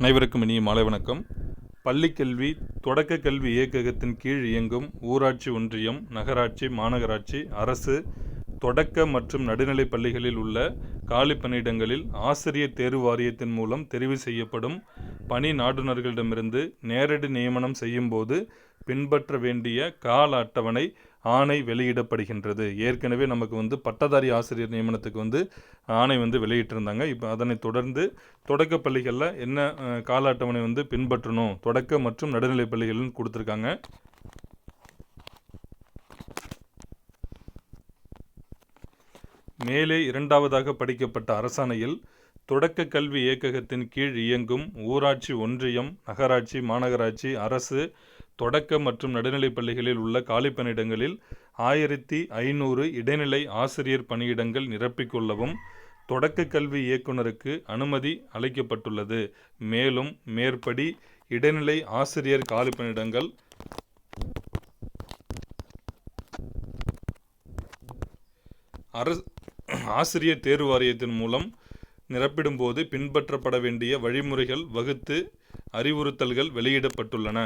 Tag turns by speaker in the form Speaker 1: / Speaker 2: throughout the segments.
Speaker 1: அனைவருக்கும் இனிய மாலை வணக்கம். பள்ளிக்கல்வி தொடக்க கல்வி இயக்ககத்தின் கீழ் இயங்கும் ஊராட்சி ஒன்றியம் நகராட்சி மாநகராட்சி அரசு தொடக்க மற்றும் நடுநிலை பள்ளிகளில் உள்ள காலி பணியிடங்களில் ஆசிரியர் தேர்வு வாரியத்தின் மூலம் தெரிவு செய்யப்படும் பணி நாடுனர்களிடமிருந்து நேரடி நியமனம் செய்யும்போது பின்பற்ற வேண்டிய கால அட்டவணை ஆணை வெளியிடப்படுகின்றது. ஏற்கனவே நமக்கு வந்து பட்டதாரி ஆசிரியர் நியமனத்துக்கு வந்து ஆணை வந்து வெளியிட்டிருந்தாங்க. இப்போ அதனை தொடர்ந்து தொடக்க பள்ளிகளில் என்ன கால அட்டவணை வந்து பின்பற்றணும் தொடக்க மற்றும் நடுநிலை பள்ளிகள்னு கொடுத்துருக்காங்க. மேலே இரண்டாவதாக படிக்கப்பட்ட அரசாணையில் தொடக்க கல்வி இயக்ககத்தின் கீழ் இயங்கும் ஊராட்சி ஒன்றியம் நகராட்சி மாநகராட்சி அரசு தொடக்க மற்றும் நடுநிலைப் பள்ளிகளில் உள்ள காலிப்பணியிடங்களில் ஆயிரத்தி ஐநூறு இடைநிலை ஆசிரியர் பணியிடங்கள் நிரப்பிக்கொள்ளவும் தொடக்க கல்வி இயக்குனருக்கு அனுமதி அளிக்கப்பட்டுள்ளது. மேலும் மேற்படி இடைநிலை ஆசிரியர் காலிப்பணியிடங்கள் அரசு ஆசிரியர் தேர்வு வாரியத்தின் மூலம் நிரப்பிடும்போது பின்பற்றப்பட வேண்டிய வழிமுறைகள் வகுத்து அறிவுறுத்தல்கள் வெளியிடப்பட்டுள்ளன.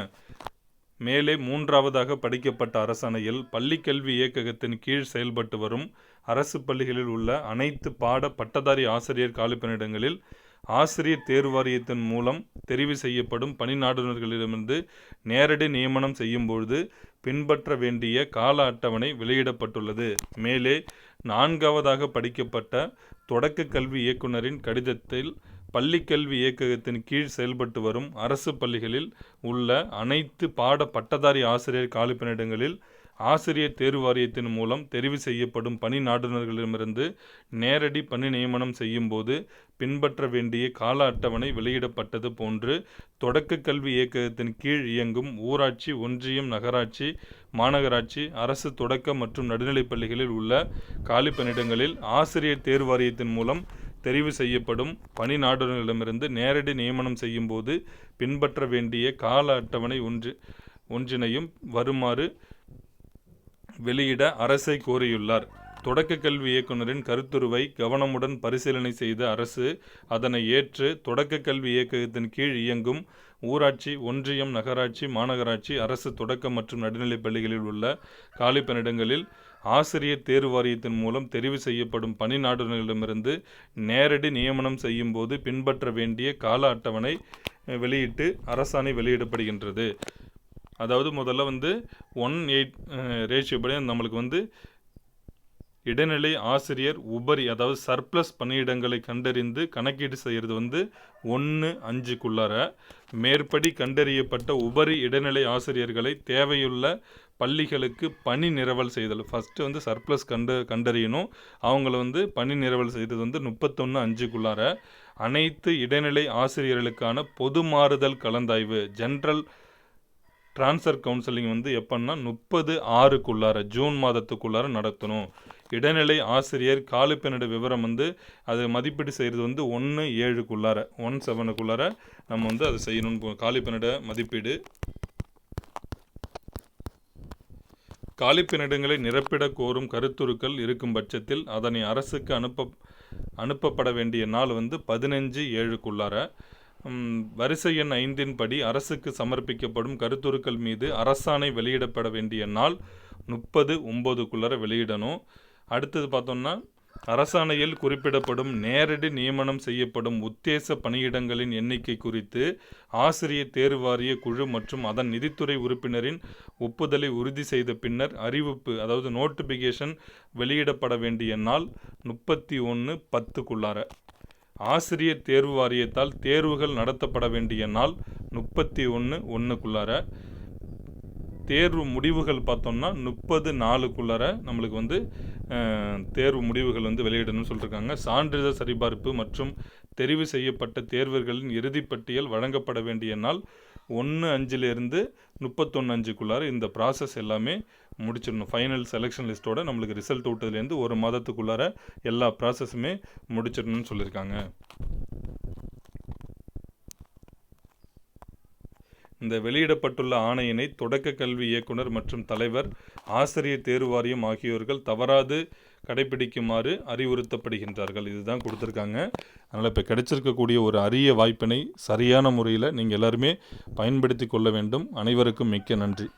Speaker 1: மேலே மூன்றாவதாக படிக்கப்பட்ட அரசாணையில் பள்ளிக்கல்வி இயக்ககத்தின் கீழ் செயல்பட்டு வரும் அரசு பள்ளிகளில் உள்ள அனைத்து பாட பட்டதாரி ஆசிரியர் காலிப்பணியிடங்களில் ஆசிரியர் தேர்வாரியத்தின் மூலம் தெரிவு செய்யப்படும் பணி நாடுநர்களிடமிருந்து நேரடி நியமனம் செய்யும்பொழுது பின்பற்ற வேண்டிய கால அட்டவணை வெளியிடப்பட்டுள்ளது. மேலே நான்காவதாக படிக்கப்பட்ட தொடக்க கல்வி இயக்குனரின் கடிதத்தில் பள்ளிக்கல்வி இயக்ககத்தின் கீழ் செயல்பட்டு வரும் அரசு பள்ளிகளில் உள்ள அனைத்து பாட பட்டதாரி ஆசிரியர் காலிப்பணியிடங்களில் ஆசிரியர் தேர்வு வாரியத்தின் மூலம் தெரிவு செய்யப்படும் பணி நாடுநர்களிடமிருந்து நேரடி பணி நியமனம் செய்யும்போது பின்பற்ற வேண்டிய கால அட்டவணை வெளியிடப்பட்டது போன்று தொடக்க கல்வி இயக்ககத்தின் கீழ் இயங்கும் ஊராட்சி ஒன்றியம் நகராட்சி மாநகராட்சி அரசு தொடக்க மற்றும் நடுநிலைப் பள்ளிகளில் உள்ள காலிப்பணியிடங்களில் ஆசிரியர் தேர்வு வாரியத்தின் மூலம் தெரிவு செய்யப்படும் பணி நாடுனர்களிடமிருந்து நேரடி நியமனம் செய்யும்போது பின்பற்ற வேண்டிய கால அட்டவணை ஒன்று ஒன்றினையும் வருமாறு வெளியிட அரசை கோரியுள்ளார். தொடக்க கல்வி இயக்குனரின் கருத்துருவை கவனமுடன் பரிசீலனை செய்த அரசு அதனை ஏற்று தொடக்க கல்வி இயக்ககத்தின் கீழ் இயங்கும் ஊராட்சி ஒன்றியம் நகராட்சி மாநகராட்சி அரசு தொடக்க மற்றும் நடுநிலைப் பள்ளிகளில் உள்ள காலிப்பணியிடங்களில் ஆசிரியர் தேர்வு வாரியத்தின் மூலம் தெரிவு செய்யப்படும் பணி நாடுகளிடமிருந்து நேரடி நியமனம் செய்யும் போது பின்பற்ற வேண்டிய கால அட்டவணை வெளியிட்டு அரசாணை வெளியிடப்படுகின்றது. அதாவது முதல்ல வந்து ஒன் எயிட் ரேஷியோ படி நம்மளுக்கு வந்து இடைநிலை ஆசிரியர் உபரி அதாவது சர்ப்ளஸ் பணியிடங்களை கண்டறிந்து கணக்கீடு செய்கிறது வந்து ஒன்று அஞ்சுக்குள்ளார மேற்படி கண்டறியப்பட்ட உபரி இடைநிலை ஆசிரியர்களை தேவையுள்ள பள்ளிகளுக்கு பணி நிரவல் செய்தல். ஃபஸ்ட்டு வந்து சர்ப்ளஸ் கண்டு கண்டறியணும். அவங்கள வந்து பணி நிரவல் செய்தது வந்து முப்பத்தொன்று அஞ்சுக்குள்ளார அனைத்து இடைநிலை ஆசிரியர்களுக்கான பொது மாறுதல் கலந்தாய்வு ஜென்ரல் ட்ரான்ஸ்ஃபர் கவுன்சிலிங் வந்து எப்போன்னா முப்பது ஆறுக்குள்ளார ஜூன் மாதத்துக்குள்ளார நடத்தணும். இடைநிலை ஆசிரியர் காலிப்பெண்ணோட விவரம் வந்து அது மதிப்பீடு செய்கிறது வந்து ஒன்று ஏழுக்குள்ளார ஒன் செவனுக்குள்ளார நம்ம வந்து அதை செய்யணும்னு காலிப்பெண்ணோட மதிப்பீடு. காலிப்பினிடங்களை நிரப்பிட கோரும் கருத்துருக்கள் இருக்கும் பட்சத்தில் அதனை அரசுக்கு அனுப்ப அனுப்பப்பட வேண்டிய நாள் வந்து பதினஞ்சு ஏழுக்குள்ளார. வரிசை எண் ஐந்தின் படி அரசுக்கு சமர்ப்பிக்கப்படும் கருத்துருக்கள் மீது அரசாணை வெளியிடப்பட வேண்டிய நாள் முப்பது ஒம்போதுக்குள்ளார வெளியிடணும். அடுத்தது பார்த்தோம்னா அரசாணையில் குறிப்பிடப்படும் நேரடி நியமனம் செய்யப்படும் உத்தேச பணியிடங்களின் எண்ணிக்கை குறித்து ஆசிரியர் தேர்வு வாரிய குழு மற்றும் அதன் நிதித்துறை உறுப்பினரின் ஒப்புதலை உறுதி செய்த பின்னர் அறிவிப்பு அதாவது நோட்டிபிகேஷன் வெளியிடப்பட வேண்டிய நாள் முப்பத்தி ஒன்று பத்துக்குள்ளார. ஆசிரியர் தேர்வு வாரியத்தால் தேர்வுகள் நடத்தப்பட வேண்டிய நாள் முப்பத்தி ஒன்று ஒன்றுக்குள்ளார தேர்வு முடிவுகள் பார்த்தோம்னா முப்பது நாலுக்குள்ளார நம்மளுக்கு வந்து தேர்வு முடிவுகள் வந்து வெளியிடணும்னு சொல்லியிருக்காங்க சான்றிதழ் சரிபார்ப்பு மற்றும் தெரிவு செய்யப்பட்ட தேர்வர்களின் இறுதிப்பட்டியல் வழங்கப்பட வேண்டிய நாள் ஒன்று அஞ்சிலிருந்து முப்பத்தொன்று அஞ்சுக்குள்ளார இந்த ப்ராசஸ் எல்லாமே முடிச்சிடணும். ஃபைனல் செலெக்ஷன் லிஸ்ட்டோட நம்மளுக்கு ரிசல்ட் விட்டதுலேருந்து ஒரு மாதத்துக்குள்ளார எல்லா ப்ராசஸுமே முடிச்சிடணும்னு சொல்லியிருக்காங்க. இந்த வெளியிடப்பட்டுள்ள ஆணையினை தொடக்க கல்வி இயக்குனர் மற்றும் தலைவர் ஆசிரியர் தேர்வு வாரியம் ஆகியோர்கள் தவறாது கடைபிடிக்குமாறு அறிவுறுத்தப்படுகின்றார்கள். இதுதான் கொடுத்துருக்காங்க. அதனால் இப்போ கிடைச்சிருக்கக்கூடிய ஒரு அரிய வாய்ப்பினை சரியான முறையில் நீங்கள் எல்லாருமே பயன்படுத்தி கொள்ள வேண்டும். அனைவருக்கும் மிக்க நன்றி.